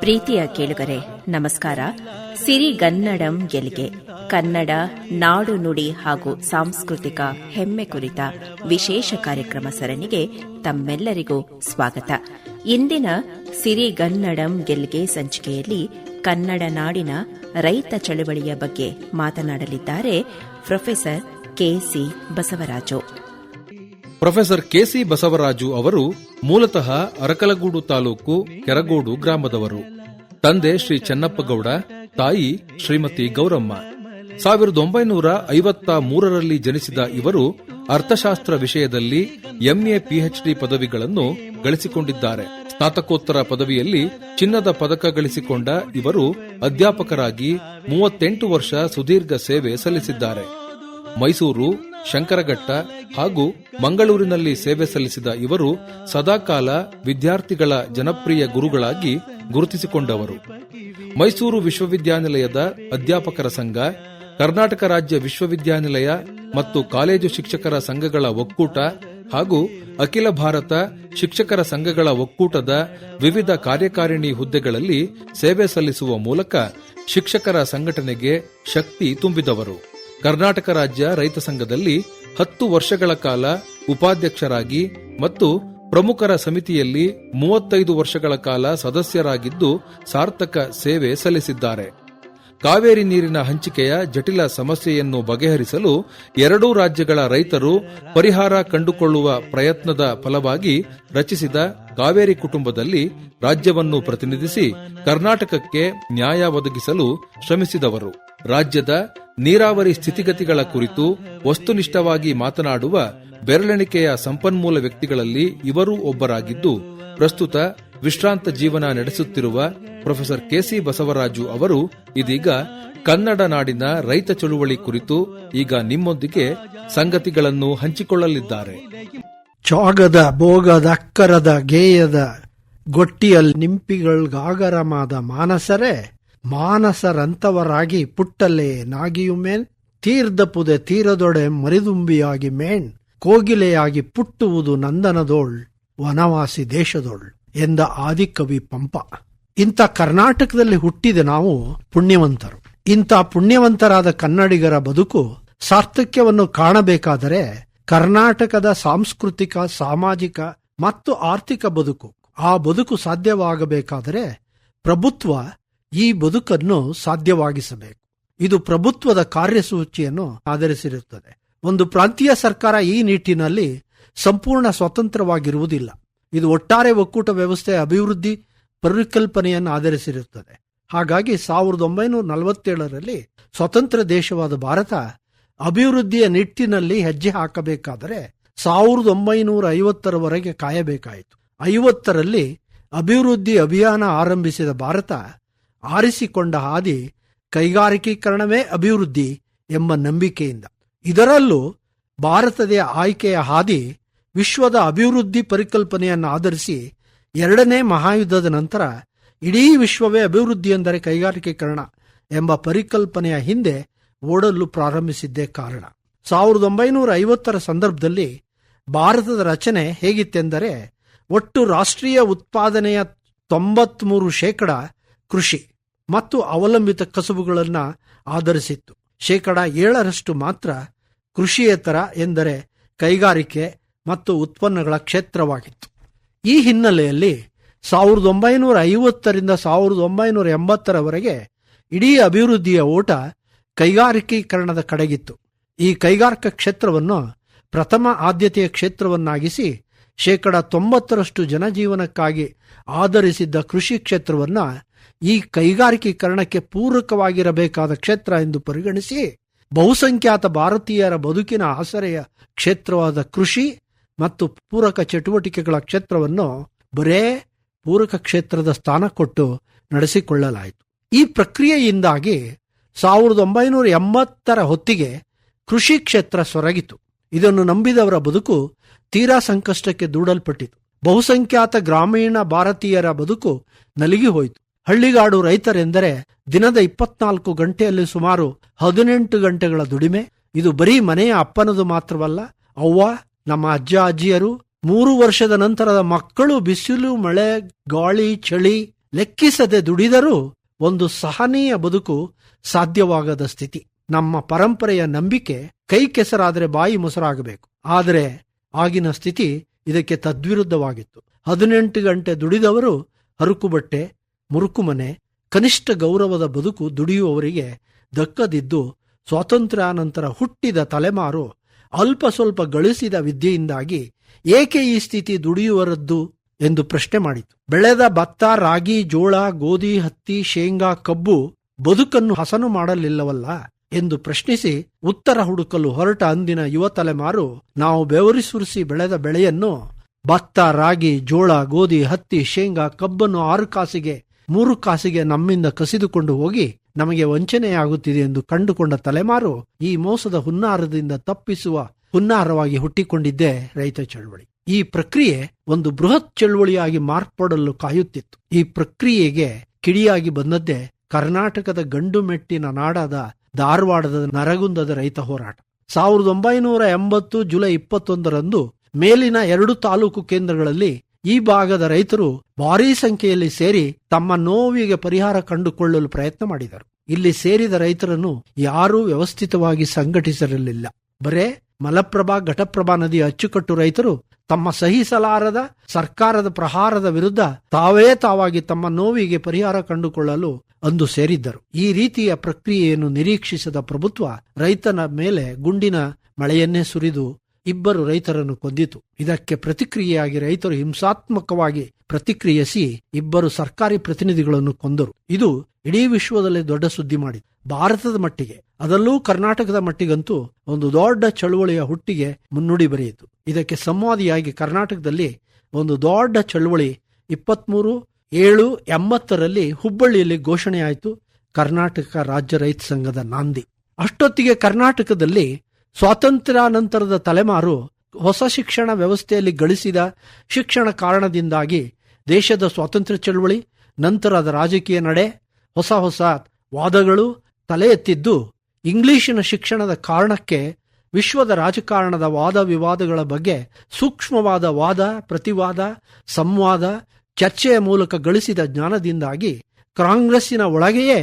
ಪ್ರೀತಿಯ ಕೇಳುಗರೆ, ನಮಸ್ಕಾರ. ಸಿರಿಗನ್ನಡಂ ಗೆಲ್ಗೆ. ಕನ್ನಡ, ನಾಡು ನುಡಿ ಹಾಗೂ ಸಾಂಸ್ಕೃತಿಕ ಹೆಮ್ಮೆ ಕುರಿತ ವಿಶೇಷ ಕಾರ್ಯಕ್ರಮ ಸರಣಿಗೆ ತಮ್ಮೆಲ್ಲರಿಗೂ ಸ್ವಾಗತ. ಇಂದಿನ ಸಿರಿಗನ್ನಡಂ ಗೆಲ್ಗೆ ಸಂಚಿಕೆಯಲ್ಲಿ ಕನ್ನಡ ನಾಡಿನ ರೈತ ಚಳವಳಿಯ ಬಗ್ಗೆ ಮಾತನಾಡಲಿದ್ದಾರೆ professor K C Basavaraju. Professor K C Basavaraju ಅವರು ಮೂಲತಃ ಅರಕಲಗೂಡು ತಾಲೂಕು ಕೆರಗೋಡು ಗ್ರಾಮದವರು. ತಂದೆ ಶ್ರೀ ಚೆನ್ನಪ್ಪಗೌಡ, ತಾಯಿ ಶ್ರೀಮತಿ ಗೌರಮ್ಮ. ಸಾವಿರದ ಒಂಬೈನೂರ ಐವತ್ತ ಮೂರರಲ್ಲಿ ಜನಿಸಿದ ಇವರು ಅರ್ಥಶಾಸ್ತ್ರ ವಿಷಯದಲ್ಲಿ ಎಂಎ, ಪಿಎಚ್ಡಿ ಪದವಿಗಳನ್ನು ಗಳಿಸಿಕೊಂಡಿದ್ದಾರೆ. ಸ್ನಾತಕೋತ್ತರ ಪದವಿಯಲ್ಲಿ ಚಿನ್ನದ ಪದಕ ಗಳಿಸಿಕೊಂಡ ಇವರು ಅಧ್ಯಾಪಕರಾಗಿ ಮೂವತ್ತೆಂಟು ವರ್ಷ ಸುದೀರ್ಘ ಸೇವೆ ಸಲ್ಲಿಸಿದ್ದಾರೆ. ಮೈಸೂರು ಶಂಕರಘಟ್ಟ ಹಾಗೂ ಮಂಗಳೂರಿನಲ್ಲಿ ಸೇವೆ ಸಲ್ಲಿಸಿದ ಇವರು ಸದಾಕಾಲ ವಿದ್ಯಾರ್ಥಿಗಳ ಜನಪ್ರಿಯ ಗುರುಗಳಾಗಿ ಗುರುತಿಸಿಕೊಂಡವರು. ಮೈಸೂರು ವಿಶ್ವವಿದ್ಯಾನಿಲಯದ ಅಧ್ಯಾಪಕರ ಸಂಘ, ಕರ್ನಾಟಕ ರಾಜ್ಯ ವಿಶ್ವವಿದ್ಯಾನಿಲಯ ಮತ್ತು ಕಾಲೇಜು ಶಿಕ್ಷಕರ ಸಂಘಗಳ ಒಕ್ಕೂಟ ಹಾಗೂ ಅಖಿಲ ಭಾರತ ಶಿಕ್ಷಕರ ಸಂಘಗಳ ಒಕ್ಕೂಟದ ವಿವಿಧ ಕಾರ್ಯಕಾರಿಣಿ ಹುದ್ದೆಗಳಲ್ಲಿ ಸೇವೆ ಸಲ್ಲಿಸುವ ಮೂಲಕ ಶಿಕ್ಷಕರ ಸಂಘಟನೆಗೆ ಶಕ್ತಿ ತುಂಬಿದವರು. ಕರ್ನಾಟಕ ರಾಜ್ಯ ರೈತ ಸಂಘದಲ್ಲಿ ಹತ್ತು ವರ್ಷಗಳ ಕಾಲ ಉಪಾಧ್ಯಕ್ಷರಾಗಿ ಮತ್ತು ಪ್ರಮುಖರ ಸಮಿತಿಯಲ್ಲಿ ಮೂವತ್ತೈದು ವರ್ಷಗಳ ಕಾಲ ಸದಸ್ಯರಾಗಿದ್ದು ಸಾರ್ಥಕ ಸೇವೆ ಸಲ್ಲಿಸಿದ್ದಾರೆ. ಕಾವೇರಿ ನೀರಿನ ಹಂಚಿಕೆಯ ಜಟಿಲ ಸಮಸ್ಯೆಯನ್ನು ಬಗೆಹರಿಸಲು ಎರಡೂ ರಾಜ್ಯಗಳ ರೈತರು ಪರಿಹಾರ ಕಂಡುಕೊಳ್ಳುವ ಪ್ರಯತ್ನದ ಫಲವಾಗಿ ರಚಿಸಿದ ಕಾವೇರಿ ಕುಟುಂಬದಲ್ಲಿ ರಾಜ್ಯವನ್ನು ಪ್ರತಿನಿಧಿಸಿ ಕರ್ನಾಟಕಕ್ಕೆ ನ್ಯಾಯ ಒದಗಿಸಲು ಶ್ರಮಿಸಿದವರು. ರಾಜ್ಯದ ನೀರಾವರಿ ಸ್ಥಿತಿಗತಿಗಳ ಕುರಿತು ವಸ್ತುನಿಷ್ಠವಾಗಿ ಮಾತನಾಡುವ ಬೆರಳೆಣಿಕೆಯ ಸಂಪನ್ಮೂಲ ವ್ಯಕ್ತಿಗಳಲ್ಲಿ ಇವರೂ ಒಬ್ಬರಾಗಿದ್ದು, ಪ್ರಸ್ತುತ ವಿಶ್ರಾಂತ ಜೀವನ ನಡೆಸುತ್ತಿರುವ ಪ್ರೊಫೆಸರ್ ಕೆಸಿ ಬಸವರಾಜು ಅವರು ಇದೀಗ ಕನ್ನಡ ನಾಡಿನ ರೈತ ಚಳುವಳಿ ಕುರಿತು ಈಗ ನಿಮ್ಮೊಂದಿಗೆ ಸಂಗತಿಗಳನ್ನು ಹಂಚಿಕೊಳ್ಳಲಿದ್ದಾರೆ. ಚಾಗದ, ಭೋಗದ, ಅಕ್ಕರದ, ಗೇಯದ, ಗೊಟ್ಟಿಯಲ್ ನಿಂಪಿಗಳ್ಗಾಗರಮಾದ ಮಾನಸರೇ ಮಾನಸರಂತವರಾಗಿ ಪುಟ್ಟಲೆ ನಾಗಿಯುಮೇನ್ ತೀರ್ದ ಪುದೆ ತೀರದೊಡೆ ಮರಿದುಂಬಿಯಾಗಿ ಮೇಣ್ ಕೋಗಿಲೆಯಾಗಿ ಪುಟ್ಟುವುದು ನಂದನದೋಳ್, ವನವಾಸಿ ದೇಶದೋಳ್ ಎಂದ ಆದಿಕವಿ ಪಂಪ. ಇಂಥ ಕರ್ನಾಟಕದಲ್ಲಿ ಹುಟ್ಟಿದ ನಾವು ಪುಣ್ಯವಂತರು. ಇಂಥ ಪುಣ್ಯವಂತರಾದ ಕನ್ನಡಿಗರ ಬದುಕು ಸಾರ್ಥಕ್ಯವನ್ನು ಕಾಣಬೇಕಾದರೆ ಕರ್ನಾಟಕದ ಸಾಂಸ್ಕೃತಿಕ, ಸಾಮಾಜಿಕ ಮತ್ತು ಆರ್ಥಿಕ ಬದುಕು. ಆ ಬದುಕು ಸಾಧ್ಯವಾಗಬೇಕಾದರೆ ಪ್ರಭುತ್ವ ಈ ಬದುಕನ್ನು ಸಾಧ್ಯವಾಗಿಸಬೇಕು. ಇದು ಪ್ರಭುತ್ವದ ಕಾರ್ಯಸೂಚಿಯನ್ನು ಆಧರಿಸಿರುತ್ತದೆ. ಒಂದು ಪ್ರಾಂತೀಯ ಸರ್ಕಾರ ಈ ನಿಟ್ಟಿನಲ್ಲಿ ಸಂಪೂರ್ಣ ಸ್ವತಂತ್ರವಾಗಿರುವುದಿಲ್ಲ. ಇದು ಒಟ್ಟಾರೆ ಒಕ್ಕೂಟ ವ್ಯವಸ್ಥೆಯ ಅಭಿವೃದ್ಧಿ ಪರಿಕಲ್ಪನೆಯನ್ನು ಆಧರಿಸಿರುತ್ತದೆ. ಹಾಗಾಗಿ ಸಾವಿರದ ಒಂಬೈನೂರ ನಲವತ್ತೇಳರಲ್ಲಿ ಸ್ವತಂತ್ರ ದೇಶವಾದ ಭಾರತ ಅಭಿವೃದ್ಧಿಯ ನಿಟ್ಟಿನಲ್ಲಿ ಹೆಜ್ಜೆ ಹಾಕಬೇಕಾದರೆ ಸಾವಿರದ ಒಂಬೈನೂರ ಐವತ್ತರವರೆಗೆ ಕಾಯಬೇಕಾಯಿತು. ಐವತ್ತರಲ್ಲಿ ಅಭಿವೃದ್ಧಿ ಅಭಿಯಾನ ಆರಂಭಿಸಿದ ಭಾರತ ಆರಿಸಿಕೊಂಡ ಹಾದಿ ಕೈಗಾರಿಕೀಕರಣವೇ ಅಭಿವೃದ್ಧಿ ಎಂಬ ನಂಬಿಕೆಯಿಂದ. ಇದರಲ್ಲೂ ಭಾರತದ ಆಯ್ಕೆಯ ಹಾದಿ ವಿಶ್ವದ ಅಭಿವೃದ್ಧಿ ಪರಿಕಲ್ಪನೆಯನ್ನು ಆಧರಿಸಿ ಎರಡನೇ ಮಹಾಯುದ್ಧದ ನಂತರ ಇಡೀ ವಿಶ್ವವೇ ಅಭಿವೃದ್ಧಿ ಎಂದರೆ ಕೈಗಾರಿಕೀಕರಣ ಎಂಬ ಪರಿಕಲ್ಪನೆಯ ಹಿಂದೆ ಓಡಲು ಪ್ರಾರಂಭಿಸಿದ್ದೇ ಕಾರಣ. ಸಾವಿರದ ಒಂಬೈನೂರ ಐವತ್ತರ ಸಂದರ್ಭದಲ್ಲಿ ಭಾರತದ ರಚನೆ ಹೇಗಿತ್ತೆಂದರೆ ಒಟ್ಟು ರಾಷ್ಟ್ರೀಯ ಉತ್ಪಾದನೆಯ ತೊಂಬತ್ಮೂರು ಶೇಕಡ ಕೃಷಿ. ಮತ್ತು ಅವಲಂಬಿತ ಕಸುಬುಗಳನ್ನು ಆಧರಿಸಿತ್ತು. ಶೇಕಡ ಏಳರಷ್ಟು ಮಾತ್ರ ಕೃಷಿಯೇತರ ಎಂದರೆ ಕೈಗಾರಿಕೆ ಮತ್ತು ಉತ್ಪನ್ನಗಳ ಕ್ಷೇತ್ರವಾಗಿತ್ತು. ಈ ಹಿನ್ನೆಲೆಯಲ್ಲಿ ಸಾವಿರದ ಒಂಬೈನೂರ ಐವತ್ತರಿಂದ ಸಾವಿರದ ಒಂಬೈನೂರ ಎಂಬತ್ತರವರೆಗೆ ಇಡೀ ಅಭಿವೃದ್ಧಿಯ ಓಟ ಕೈಗಾರಿಕೀಕರಣದ ಕಡೆಗಿತ್ತು. ಈ ಕೈಗಾರಿಕಾ ಕ್ಷೇತ್ರವನ್ನು ಪ್ರಥಮ ಆದ್ಯತೆಯ ಕ್ಷೇತ್ರವನ್ನಾಗಿಸಿ ಶೇಕಡ ತೊಂಬತ್ತರಷ್ಟು ಜನಜೀವನಕ್ಕಾಗಿ ಆಧರಿಸಿದ್ದ ಕೃಷಿ ಕ್ಷೇತ್ರವನ್ನ ಈ ಕೈಗಾರಿಕೀಕರಣಕ್ಕೆ ಪೂರಕವಾಗಿರಬೇಕಾದ ಕ್ಷೇತ್ರ ಎಂದು ಪರಿಗಣಿಸಿ ಬಹುಸಂಖ್ಯಾತ ಭಾರತೀಯರ ಬದುಕಿನ ಆಸರೆಯ ಕ್ಷೇತ್ರವಾದ ಕೃಷಿ ಮತ್ತು ಪೂರಕ ಚಟುವಟಿಕೆಗಳ ಕ್ಷೇತ್ರವನ್ನು ಬರೇ ಪೂರಕ ಕ್ಷೇತ್ರದ ಸ್ಥಾನ ಕೊಟ್ಟು ನಡೆಸಿಕೊಳ್ಳಲಾಯಿತು. ಈ ಪ್ರಕ್ರಿಯೆಯಿಂದಾಗಿ ಸಾವಿರದ ಒಂಬೈನೂರ ಎಂಬತ್ತರ ಹೊತ್ತಿಗೆ ಕೃಷಿ ಕ್ಷೇತ್ರ ಸೊರಗಿತು. ಇದನ್ನು ನಂಬಿದವರ ಬದುಕು ತೀರಾ ಸಂಕಷ್ಟಕ್ಕೆ ದೂಡಲ್ಪಟ್ಟಿತು. ಬಹುಸಂಖ್ಯಾತ ಗ್ರಾಮೀಣ ಭಾರತೀಯರ ಬದುಕು ನಲಿಗಿ ಹೋಯಿತು. ಹಳ್ಳಿಗಾಡು ರೈತರೆಂದರೆ ದಿನದ ಇಪ್ಪತ್ನಾಲ್ಕು ಗಂಟೆಯಲ್ಲಿ ಸುಮಾರು ಹದಿನೆಂಟು ಗಂಟೆಗಳ ದುಡಿಮೆ. ಇದು ಬರೀ ಮನೆಯ ಅಪ್ಪನದು ಮಾತ್ರವಲ್ಲ, ಅವ್ವ, ನಮ್ಮ ಅಜ್ಜ, ಅಜ್ಜಿಯರು, ಮೂರು ವರ್ಷದ ನಂತರದ ಮಕ್ಕಳು ಬಿಸಿಲು, ಮಳೆ, ಗಾಳಿ, ಚಳಿ ಲೆಕ್ಕಿಸದೆ ದುಡಿದರೂ ಒಂದು ಸಹನೀಯ ಬದುಕು ಸಾಧ್ಯವಾಗದ ಸ್ಥಿತಿ. ನಮ್ಮ ಪರಂಪರೆಯ ನಂಬಿಕೆ ಕೈ ಕೆಸರಾದರೆ ಬಾಯಿ ಮೊಸರಾಗಬೇಕು. ಆದರೆ ಆಗಿನ ಸ್ಥಿತಿ ಇದಕ್ಕೆ ತದ್ವಿರುದ್ಧವಾಗಿತ್ತು. ಹದಿನೆಂಟು ಗಂಟೆ ದುಡಿದವರು ಹರುಕು ಬಟ್ಟೆ ಮುರುಕು ಮನೆ ಕನಿಷ್ಠ ಗೌರವದ ಬದುಕು ದುಡಿಯುವವರಿಗೆ ದಕ್ಕದಿದ್ದು ಸ್ವಾತಂತ್ರ್ಯಾನಂತರ ಹುಟ್ಟಿದ ತಲೆಮಾರು ಅಲ್ಪ ಸ್ವಲ್ಪ ಗಳಿಸಿದ ವಿದ್ಯೆಯಿಂದಾಗಿ ಏಕೆ ಈ ಸ್ಥಿತಿ ದುಡಿಯುವರದ್ದು ಎಂದು ಪ್ರಶ್ನೆ ಮಾಡಿತು. ಬೆಳೆದ ಭತ್ತ, ರಾಗಿ, ಜೋಳ, ಗೋಧಿ, ಹತ್ತಿ, ಶೇಂಗಾ, ಕಬ್ಬು ಬದುಕನ್ನು ಹಸನು ಮಾಡಲಿಲ್ಲವಲ್ಲ ಎಂದು ಪ್ರಶ್ನಿಸಿ ಉತ್ತರ ಹುಡುಕಲು ಹೊರಟ ಅಂದಿನ ಯುವ ತಲೆಮಾರು, ನಾವು ಬೆವರಿ ಸುರಿಸಿ ಬೆಳೆದ ಬೆಳೆಯನ್ನು ಭತ್ತ, ರಾಗಿ, ಜೋಳ, ಗೋಧಿ, ಹತ್ತಿ, ಶೇಂಗಾ, ಕಬ್ಬನ್ನು ಆರು ಕಾಸಿಗೆ ಮೂರು ಕಾಸಿಗೆ ನಮ್ಮಿಂದ ಕಸಿದುಕೊಂಡು ಹೋಗಿ ನಮಗೆ ವಂಚನೆಯಾಗುತ್ತಿದೆ ಎಂದು ಕಂಡುಕೊಂಡ ತಲೆಮಾರು ಈ ಮೋಸದ ಹುನ್ನಾರದಿಂದ ತಪ್ಪಿಸುವ ಹುನ್ನಾರವಾಗಿ ಹುಟ್ಟಿಕೊಂಡಿದ್ದೇ ರೈತ ಚಳವಳಿ. ಈ ಪ್ರಕ್ರಿಯೆ ಒಂದು ಬೃಹತ್ ಚಳವಳಿಯಾಗಿ ಮಾರ್ಪಡಲು ಕಾಯುತ್ತಿತ್ತು. ಈ ಪ್ರಕ್ರಿಯೆಗೆ ಕಿಡಿಯಾಗಿ ಬಂದದ್ದೇ ಕರ್ನಾಟಕದ ಗಂಡು ಮೆಟ್ಟಿನ ನಾಡಾದ ಧಾರವಾಡದ ನರಗುಂದದ ರೈತ ಹೋರಾಟ. ಸಾವಿರದ ಒಂಬೈನೂರ ಎಂಬತ್ತು ಜುಲೈ ಇಪ್ಪತ್ತೊಂದರಂದು ಮೇಲಿನ ಎರಡು ತಾಲೂಕು ಕೇಂದ್ರಗಳಲ್ಲಿ ಈ ಭಾಗದ ರೈತರು ಭಾರೀ ಸಂಖ್ಯೆಯಲ್ಲಿ ಸೇರಿ ತಮ್ಮ ನೋವಿಗೆ ಪರಿಹಾರ ಕಂಡುಕೊಳ್ಳಲು ಪ್ರಯತ್ನ ಮಾಡಿದರು. ಇಲ್ಲಿ ಸೇರಿದ ರೈತರನ್ನು ಯಾರೂ ವ್ಯವಸ್ಥಿತವಾಗಿ ಸಂಘಟಿಸಿರಲಿಲ್ಲ ಬರೇ ಮಲಪ್ರಭಾ, ಘಟಪ್ರಭಾ ನದಿಯ ಅಚ್ಚುಕಟ್ಟು ರೈತರು ತಮ್ಮ ಸಹಿಸಲಾರದ, ಸರ್ಕಾರದ ಪ್ರಹಾರದ ವಿರುದ್ಧ ತಾವೇ ತಾವಾಗಿ ತಮ್ಮ ನೋವಿಗೆ ಪರಿಹಾರ ಕಂಡುಕೊಳ್ಳಲು ಅಂದು ಸೇರಿದ್ದರು. ಈ ರೀತಿಯ ಪ್ರಕ್ರಿಯೆಯನ್ನು ನಿರೀಕ್ಷಿಸದ ಪ್ರಭುತ್ವ ರೈತನ ಮೇಲೆ ಗುಂಡಿನ ಮಳೆಯನ್ನೇ ಸುರಿದು ಇಬ್ಬರು ರೈತರನ್ನು ಕೊಂದಿತು. ಇದಕ್ಕೆ ಪ್ರತಿಕ್ರಿಯೆಯಾಗಿ ರೈತರು ಹಿಂಸಾತ್ಮಕವಾಗಿ ಪ್ರತಿಕ್ರಿಯಿಸಿ ಇಬ್ಬರು ಸರ್ಕಾರಿ ಪ್ರತಿನಿಧಿಗಳನ್ನು ಕೊಂದರು. ಇದು ಇಡೀ ವಿಶ್ವದಲ್ಲೇ ದೊಡ್ಡ ಸುದ್ದಿ ಮಾಡಿತು. ಭಾರತದ ಮಟ್ಟಿಗೆ ಅದಲ್ಲೂ ಕರ್ನಾಟಕದ ಮಟ್ಟಿಗಂತೂ ಒಂದು ದೊಡ್ಡ ಚಳುವಳಿಯ ಹುಟ್ಟಿಗೆ ಮುನ್ನುಡಿ ಬರೆಯಿತು. ಇದಕ್ಕೆ ಸಂವಾದಿಯಾಗಿ ಕರ್ನಾಟಕದಲ್ಲಿ ಒಂದು ದೊಡ್ಡ ಚಳುವಳಿ ಇಪ್ಪತ್ಮೂರು, ಏಳು, ಎಂಬತ್ತರಲ್ಲಿ ಹುಬ್ಬಳ್ಳಿಯಲ್ಲಿ ಘೋಷಣೆಯಾಯಿತು ಕರ್ನಾಟಕ ರಾಜ್ಯ ರೈತ ಸಂಘದ ನಾಂದಿ. ಅಷ್ಟೊತ್ತಿಗೆ ಕರ್ನಾಟಕದಲ್ಲಿ ಸ್ವಾತಂತ್ರ್ಯಾನಂತರದ ತಲೆಮಾರು ಹೊಸ ಶಿಕ್ಷಣ ವ್ಯವಸ್ಥೆಯಲ್ಲಿ ಗಳಿಸಿದ ಶಿಕ್ಷಣ ಕಾರಣದಿಂದಾಗಿ ದೇಶದ ಸ್ವಾತಂತ್ರ್ಯ ಚಳವಳಿ ನಂತರದ ರಾಜಕೀಯ ನಡೆ, ಹೊಸ ಹೊಸ ವಾದಗಳು ತಲೆ ಎತ್ತಿದ್ದು, ಇಂಗ್ಲಿಶಿನ ಶಿಕ್ಷಣದ ಕಾರಣಕ್ಕೆ ವಿಶ್ವದ ರಾಜಕಾರಣದ ವಾದ ವಿವಾದಗಳ ಬಗ್ಗೆ ಸೂಕ್ಷ್ಮವಾದ ವಾದ, ಪ್ರತಿವಾದ, ಸಂವಾದ, ಚರ್ಚೆಯ ಮೂಲಕ ಗಳಿಸಿದ ಜ್ಞಾನದಿಂದಾಗಿ ಕಾಂಗ್ರೆಸ್ಸಿನ ಒಳಗೆಯೇ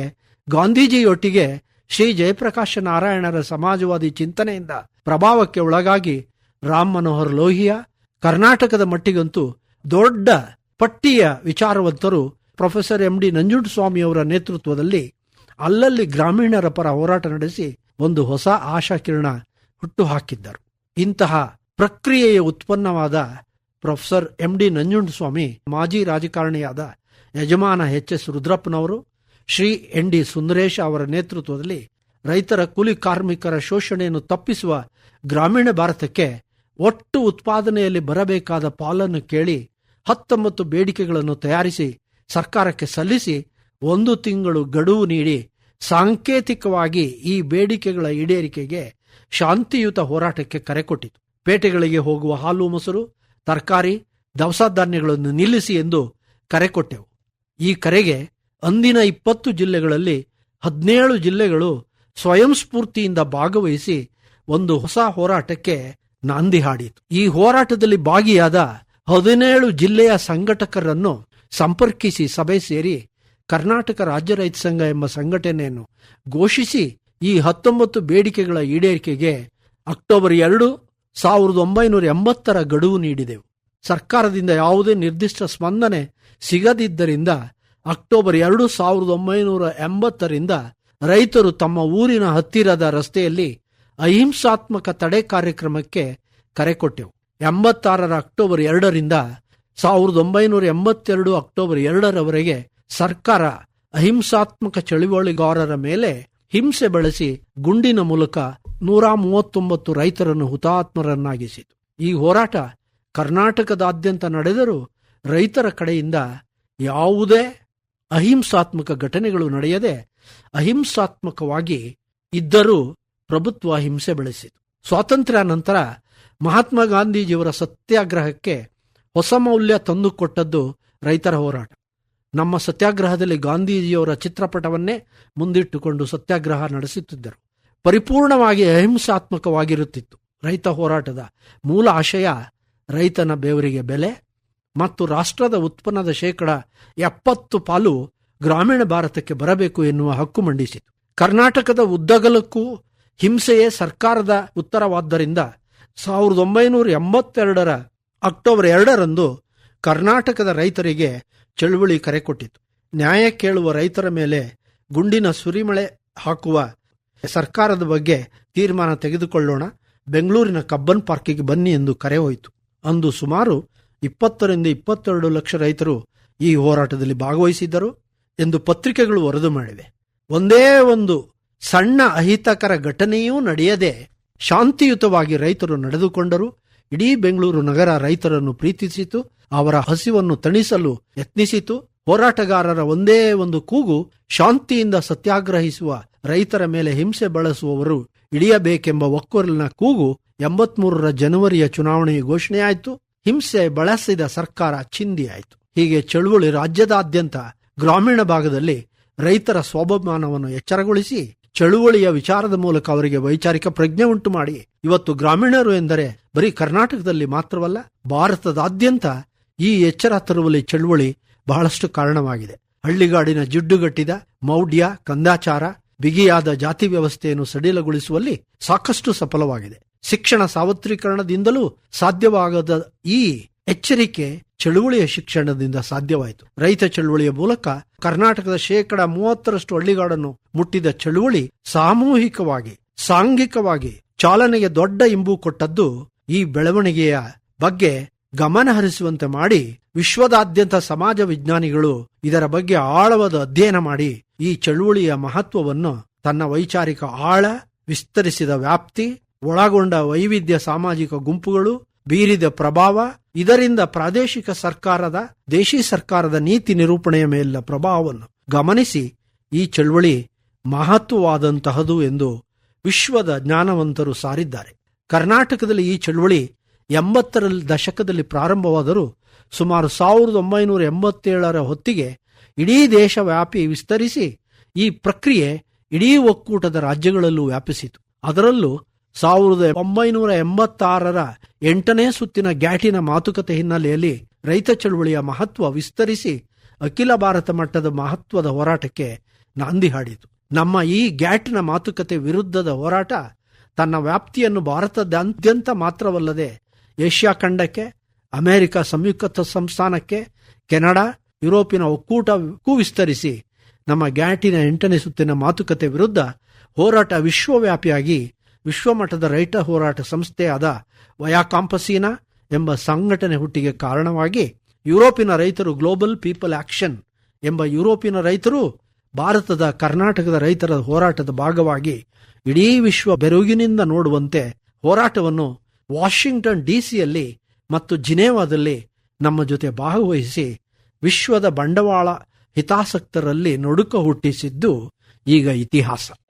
ಗಾಂಧೀಜಿಯೊಟ್ಟಿಗೆ ಶ್ರೀ ಜಯಪ್ರಕಾಶ ನಾರಾಯಣರ ಸಮಾಜವಾದಿ ಚಿಂತನೆಯಿಂದ ಪ್ರಭಾವಕ್ಕೆ ಒಳಗಾಗಿ ರಾಮ್ ಮನೋಹರ್ ಲೋಹಿಯಾ ಕರ್ನಾಟಕದ ಮಟ್ಟಿಗಂತೂ ದೊಡ್ಡ ಪಟ್ಟಿಯ ವಿಚಾರವಂತರು ಪ್ರೊಫೆಸರ್ ಎಂ ಡಿ ನಂಜುಂಡಸ್ವಾಮಿಯವರ ನೇತೃತ್ವದಲ್ಲಿ ಅಲ್ಲಲ್ಲಿ ಗ್ರಾಮೀಣರ ಪರ ಹೋರಾಟ ನಡೆಸಿ ಒಂದು ಹೊಸ ಆಶಾಕಿರಣ ಹುಟ್ಟುಹಾಕಿದ್ದರು. ಇಂತಹ ಪ್ರಕ್ರಿಯೆಯ ಉತ್ಪನ್ನವಾದ ಪ್ರೊಫೆಸರ್ ಎಂ ಡಿ ನಂಜುಂಡಸ್ವಾಮಿ ಮಾಜಿ ರಾಜಕಾರಣಿಯಾದ ಯಜಮಾನ ಎಚ್ ಎಸ್ ರುದ್ರಪ್ಪನವರು ಶ್ರೀ ಎನ್ ಡಿ ಸುಂದರೇಶ್ ಅವರ ನೇತೃತ್ವದಲ್ಲಿ ರೈತರ ಕೂಲಿ ಕಾರ್ಮಿಕರ ಶೋಷಣೆಯನ್ನು ತಪ್ಪಿಸುವ ಗ್ರಾಮೀಣ ಭಾರತಕ್ಕೆ ಒಟ್ಟು ಉತ್ಪಾದನೆಯಲ್ಲಿ ಬರಬೇಕಾದ ಪಾಲನ್ನು ಕೇಳಿ ಹತ್ತೊಂಬತ್ತು ಬೇಡಿಕೆಗಳನ್ನು ತಯಾರಿಸಿ ಸರ್ಕಾರಕ್ಕೆ ಸಲ್ಲಿಸಿ ಒಂದು ತಿಂಗಳು ಗಡುವು ನೀಡಿ ಸಾಂಕೇತಿಕವಾಗಿ ಈ ಬೇಡಿಕೆಗಳ ಈಡೇರಿಕೆಗೆ ಶಾಂತಿಯುತ ಹೋರಾಟಕ್ಕೆ ಕರೆ ಕೊಟ್ಟಿತು. ಪೇಟೆಗಳಿಗೆ ಹೋಗುವ ಹಾಲು ಮೊಸರು, ತರಕಾರಿ, ದವಸ ಧಾನ್ಯಗಳನ್ನು ನಿಲ್ಲಿಸಿ ಎಂದು ಕರೆ ಕೊಟ್ಟೆವು. ಈ ಕರೆಗೆ ಅಂದಿನ ಇಪ್ಪತ್ತು ಜಿಲ್ಲೆಗಳಲ್ಲಿ ಹದಿನೇಳು ಜಿಲ್ಲೆಗಳು ಸ್ವಯಂ ಸ್ಫೂರ್ತಿಯಿಂದ ಭಾಗವಹಿಸಿ ಒಂದು ಹೊಸ ಹೋರಾಟಕ್ಕೆ ನಾಂದಿ ಹಾಡಿತು. ಈ ಹೋರಾಟದಲ್ಲಿ ಭಾಗಿಯಾದ ಹದಿನೇಳು ಜಿಲ್ಲೆಯ ಸಂಘಟಕರನ್ನು ಸಂಪರ್ಕಿಸಿ ಸಭೆ ಸೇರಿ ಕರ್ನಾಟಕ ರಾಜ್ಯ ರೈತ ಸಂಘ ಎಂಬ ಸಂಘಟನೆಯನ್ನು ಘೋಷಿಸಿ ಈ ಹತ್ತೊಂಬತ್ತು ಬೇಡಿಕೆಗಳ ಈಡೇರಿಕೆಗೆ ಅಕ್ಟೋಬರ್ ಎರಡು ಸಾವಿರದ ಒಂಬೈನೂರ ಎಂಬತ್ತರ ಗಡುವು ನೀಡಿದೆವು. ಸರ್ಕಾರದಿಂದ ಯಾವುದೇ ನಿರ್ದಿಷ್ಟ ಸ್ಪಂದನೆ ಸಿಗದಿದ್ದರಿಂದ ಅಕ್ಟೋಬರ್ ಎರಡು ಸಾವಿರದ ಒಂಬೈನೂರ ಎಂಬತ್ತರಿಂದ ರೈತರು ತಮ್ಮ ಊರಿನ ಹತ್ತಿರದ ರಸ್ತೆಯಲ್ಲಿ ಅಹಿಂಸಾತ್ಮಕ ತಡೆ ಕಾರ್ಯಕ್ರಮಕ್ಕೆ ಕರೆ ಕೊಟ್ಟೆವು. ಎಂಬತ್ತಾರರ ಅಕ್ಟೋಬರ್ ಎರಡರಿಂದ ಸಾವಿರದ ಒಂಬೈನೂರ ಎಂಬತ್ತೆರಡು ಅಕ್ಟೋಬರ್ ಎರಡರವರೆಗೆ ಸರ್ಕಾರ ಅಹಿಂಸಾತ್ಮಕ ಚಳುವಳಿಗಾರರ ಮೇಲೆ ಹಿಂಸೆ ಬಳಸಿ ಗುಂಡಿನ ಮೂಲಕ ನೂರ ಮೂವತ್ತೊಂಬತ್ತು ರೈತರನ್ನು ಹುತಾತ್ಮರನ್ನಾಗಿಸಿತು. ಈ ಹೋರಾಟ ಕರ್ನಾಟಕದಾದ್ಯಂತ ನಡೆದರೂ ರೈತರ ಕಡೆಯಿಂದ ಯಾವುದೇ ಅಹಿಂಸಾತ್ಮಕ ಘಟನೆಗಳು ನಡೆಯದೆ ಅಹಿಂಸಾತ್ಮಕವಾಗಿ ಇದ್ದರೂ ಪ್ರಭುತ್ವ ಹಿಂಸೆ ಬೆಳೆಸಿತು. ಸ್ವಾತಂತ್ರ್ಯ ನಂತರ ಮಹಾತ್ಮ ಗಾಂಧೀಜಿಯವರ ಸತ್ಯಾಗ್ರಹಕ್ಕೆ ಹೊಸ ಮೌಲ್ಯ ತಂದುಕೊಟ್ಟದ್ದು ರೈತರ ಹೋರಾಟ. ನಮ್ಮ ಸತ್ಯಾಗ್ರಹದಲ್ಲಿ ಗಾಂಧೀಜಿಯವರ ಚಿತ್ರಪಟವನ್ನೇ ಮುಂದಿಟ್ಟುಕೊಂಡು ಸತ್ಯಾಗ್ರಹ ನಡೆಸುತ್ತಿದ್ದರು. ಪರಿಪೂರ್ಣವಾಗಿ ಅಹಿಂಸಾತ್ಮಕವಾಗಿರುತ್ತಿತ್ತು. ರೈತ ಹೋರಾಟದ ಮೂಲ ಆಶಯ ರೈತನ ಬೆವರಿಗೆ ಬೆಲೆ ಮತ್ತು ರಾಷ್ಟ್ರದ ಉತ್ಪನ್ನದ ಶೇಕಡ ಎಪ್ಪತ್ತು ಪಾಲು ಗ್ರಾಮೀಣ ಭಾರತಕ್ಕೆ ಬರಬೇಕು ಎನ್ನುವ ಹಕ್ಕು ಮಂಡಿಸಿತು. ಕರ್ನಾಟಕದ ಉದ್ದಗಲಕ್ಕೂ ಹಿಂಸೆಯೇ ಸರ್ಕಾರದ ಉತ್ತರವಾದ್ದರಿಂದ ಸಾವಿರದ ಒಂಬೈನೂರ ಎಂಬತ್ತೆರಡರ ಅಕ್ಟೋಬರ್ ಎರಡರಂದು ಕರ್ನಾಟಕದ ರೈತರಿಗೆ ಚಳುವಳಿ ಕರೆ ಕೊಟ್ಟಿತು. ನ್ಯಾಯ ಕೇಳುವ ರೈತರ ಮೇಲೆ ಗುಂಡಿನ ಸುರಿಮಳೆ ಹಾಕುವ ಸರ್ಕಾರದ ಬಗ್ಗೆ ತೀರ್ಮಾನ ತೆಗೆದುಕೊಳ್ಳೋಣ. ಬೆಂಗಳೂರಿನ ಕಬ್ಬನ್ ಪಾರ್ಕಿಗೆ ಬನ್ನಿ ಎಂದು ಕರೆ ಹೋಯಿತು. ಅಂದು ಸುಮಾರು ಇಪ್ಪತ್ತರಿಂದ ಇಪ್ಪತ್ತೆರಡು ಲಕ್ಷ ರೈತರು ಈ ಹೋರಾಟದಲ್ಲಿ ಭಾಗವಹಿಸಿದ್ದರು ಎಂದು ಪತ್ರಿಕೆಗಳು ವರದಿ ಮಾಡಿವೆ. ಒಂದೇ ಒಂದು ಸಣ್ಣ ಅಹಿತಕರ ಘಟನೆಯೂ ನಡೆಯದೆ ಶಾಂತಿಯುತವಾಗಿ ರೈತರು ನಡೆದುಕೊಂಡರು. ಇಡೀ ಬೆಂಗಳೂರು ನಗರ ರೈತರನ್ನು ಪ್ರೀತಿಸಿತು, ಅವರ ಹಸಿವನ್ನು ತಣಿಸಲು ಯತ್ನಿಸಿತು. ಹೋರಾಟಗಾರರ ಒಂದೇ ಒಂದು ಕೂಗು ಶಾಂತಿಯಿಂದ ಸತ್ಯಾಗ್ರಹಿಸುವ, ರೈತರ ಮೇಲೆ ಹಿಂಸೆ ಬಳಸುವವರು ಇಳಿಯಬೇಕೆಂಬ ಒಕ್ಕೊರಲಿನ ಕೂಗು ಎಂಬತ್ಮೂರರ ಜನವರಿಯ ಚುನಾವಣೆಯ ಘೋಷಣೆಯಾಯಿತು. ಹಿಂಸೆ ಬಳಸಿದ ಸರ್ಕಾರ ಚಿಂದಿಯಾಯಿತು ಹೀಗೆ ಚಳುವಳಿ ರಾಜ್ಯದಾದ್ಯಂತ ಗ್ರಾಮೀಣ ಭಾಗದಲ್ಲಿ ರೈತರ ಸ್ವಾಭಿಮಾನವನ್ನು ಎಚ್ಚರಗೊಳಿಸಿ ಚಳುವಳಿಯ ವಿಚಾರದ ಮೂಲಕ ಅವರಿಗೆ ವೈಚಾರಿಕ ಪ್ರಜ್ಞೆ ಉಂಟು ಮಾಡಿ, ಇವತ್ತು ಗ್ರಾಮೀಣರು ಎಂದರೆ ಬರೀ ಕರ್ನಾಟಕದಲ್ಲಿ ಮಾತ್ರವಲ್ಲ, ಭಾರತದಾದ್ಯಂತ ಈ ಎಚ್ಚರ ತರುವಲ್ಲಿ ಚಳುವಳಿ ಬಹಳಷ್ಟು ಕಾರಣವಾಗಿದೆ. ಹಳ್ಳಿಗಾಡಿನ ಜಿಡ್ಡುಗಟ್ಟಿದ ಮೌಢ್ಯ, ಕಂದಾಚಾರ, ಬಿಗಿಯಾದ ಜಾತಿ ವ್ಯವಸ್ಥೆಯನ್ನು ಸಡಿಲಗೊಳಿಸುವಲ್ಲಿ ಸಾಕಷ್ಟು ಸಫಲವಾಗಿದೆ. ಶಿಕ್ಷಣ ಸಾವತ್ರೀಕರಣದಿಂದಲೂ ಸಾಧ್ಯವಾಗದ ಈ ಎಚ್ಚರಿಕೆ ಚಳುವಳಿಯ ಶಿಕ್ಷಣದಿಂದ ಸಾಧ್ಯವಾಯಿತು. ರೈತ ಚಳುವಳಿಯ ಮೂಲಕ ಕರ್ನಾಟಕದ ಶೇಕಡ ಮೂವತ್ತರಷ್ಟು ಹಳ್ಳಿಗಾಡನ್ನು ಮುಟ್ಟಿದ ಚಳುವಳಿ ಸಾಮೂಹಿಕವಾಗಿ, ಸಾಂಘಿಕವಾಗಿ ಚಾಲನೆಗೆ ದೊಡ್ಡ ಇಂಬು ಕೊಟ್ಟದ್ದು ಈ ಬೆಳವಣಿಗೆಯ ಬಗ್ಗೆ ಗಮನ ಹರಿಸುವಂತೆ ಮಾಡಿ ವಿಶ್ವದಾದ್ಯಂತ ಸಮಾಜ ವಿಜ್ಞಾನಿಗಳು ಇದರ ಬಗ್ಗೆ ಆಳವಾದ ಅಧ್ಯಯನ ಮಾಡಿ ಈ ಚಳುವಳಿಯ ಮಹತ್ವವನ್ನು ತನ್ನ ವೈಚಾರಿಕ ಆಳ, ವಿಸ್ತರಿಸಿದ ವ್ಯಾಪ್ತಿ ಒಳಗೊಂಡ ವೈವಿಧ್ಯ ಸಾಮಾಜಿಕ ಗುಂಪುಗಳು, ಬೀರಿದ ಪ್ರಭಾವ, ಇದರಿಂದ ಪ್ರಾದೇಶಿಕ ಸರ್ಕಾರದ, ದೇಶಿ ಸರ್ಕಾರದ ನೀತಿ ನಿರೂಪಣೆಯ ಮೇಲಿನ ಪ್ರಭಾವವನ್ನು ಗಮನಿಸಿ ಈ ಚಳುವಳಿ ಮಹತ್ವವಾದಂತಹದು ಎಂದು ವಿಶ್ವದ ಜ್ಞಾನವಂತರು ಸಾರಿದ್ದಾರೆ. ಕರ್ನಾಟಕದಲ್ಲಿ ಈ ಚಳುವಳಿ ಎಂಬತ್ತರ ದಶಕದಲ್ಲಿ ಪ್ರಾರಂಭವಾದರೂ ಸುಮಾರು ಸಾವಿರದ ಒಂಬೈನೂರ ಎಂಬತ್ತೇಳರ ಹೊತ್ತಿಗೆ ಇಡೀ ದೇಶವ್ಯಾಪಿ ವಿಸ್ತರಿಸಿ ಈ ಪ್ರಕ್ರಿಯೆ ಇಡೀ ಒಕ್ಕೂಟದ ರಾಜ್ಯಗಳಲ್ಲೂ ವ್ಯಾಪಿಸಿತು. ಅದರಲ್ಲೂ ಸಾವಿರದ ಒಂಬೈನೂರ ಎಂಬತ್ತಾರರ ಎಂಟನೇ ಸುತ್ತಿನ ಗ್ಯಾಟಿನ ಮಾತುಕತೆ ಹಿನ್ನೆಲೆಯಲ್ಲಿ ರೈತ ಚಳುವಳಿಯ ಮಹತ್ವ ವಿಸ್ತರಿಸಿ ಅಖಿಲ ಭಾರತ ಮಟ್ಟದ ಮಹತ್ವದ ಹೋರಾಟಕ್ಕೆ ನಾಂದಿ ಹಾಡಿತು. ನಮ್ಮ ಈ ಗ್ಯಾಟ್ನ ಮಾತುಕತೆ ವಿರುದ್ಧದ ಹೋರಾಟ ತನ್ನ ವ್ಯಾಪ್ತಿಯನ್ನು ಭಾರತದಾದ್ಯಂತ ಮಾತ್ರವಲ್ಲದೆ ಏಷ್ಯಾ ಖಂಡಕ್ಕೆ, ಅಮೆರಿಕ ಸಂಯುಕ್ತ ಸಂಸ್ಥಾನಕ್ಕೆ, ಕೆನಡಾ, ಯುರೋಪಿನ ಒಕ್ಕೂಟಕ್ಕೂ ವಿಸ್ತರಿಸಿ ನಮ್ಮ ಗ್ಯಾಟಿನ ಎಂಟನೇ ಸುತ್ತಿನ ಮಾತುಕತೆ ವಿರುದ್ಧ ಹೋರಾಟ ವಿಶ್ವವ್ಯಾಪಿಯಾಗಿ ವಿಶ್ವಮಟ್ಟದ ರೈತ ಹೋರಾಟ ಸಂಸ್ಥೆಯಾದ ವಯಾಕಾಂಪಸೀನಾ ಎಂಬ ಸಂಘಟನೆ ಹುಟ್ಟಿಗೆ ಕಾರಣವಾಗಿ ಯುರೋಪಿನ ರೈತರು ಗ್ಲೋಬಲ್ ಪೀಪಲ್ ಆಕ್ಷನ್ ಎಂಬ ಯುರೋಪಿನ ರೈತರು ಭಾರತದ ಕರ್ನಾಟಕದ ರೈತರ ಹೋರಾಟದ ಭಾಗವಾಗಿ ಇಡೀ ವಿಶ್ವ ಬೆರುಗಿನಿಂದ ನೋಡುವಂತೆ ಹೋರಾಟವನ್ನು ವಾಷಿಂಗ್ಟನ್ ಡಿಸಿಯಲ್ಲಿ ಮತ್ತು ಜಿನೇವಾದಲ್ಲಿ ನಮ್ಮ ಜೊತೆ ಭಾಗವಹಿಸಿ ವಿಶ್ವದ ಬಂಡವಾಳ ಹಿತಾಸಕ್ತರಲ್ಲಿ ನಡುಕ ಹುಟ್ಟಿಸಿದ್ದು ಈಗ ಇತಿಹಾಸ.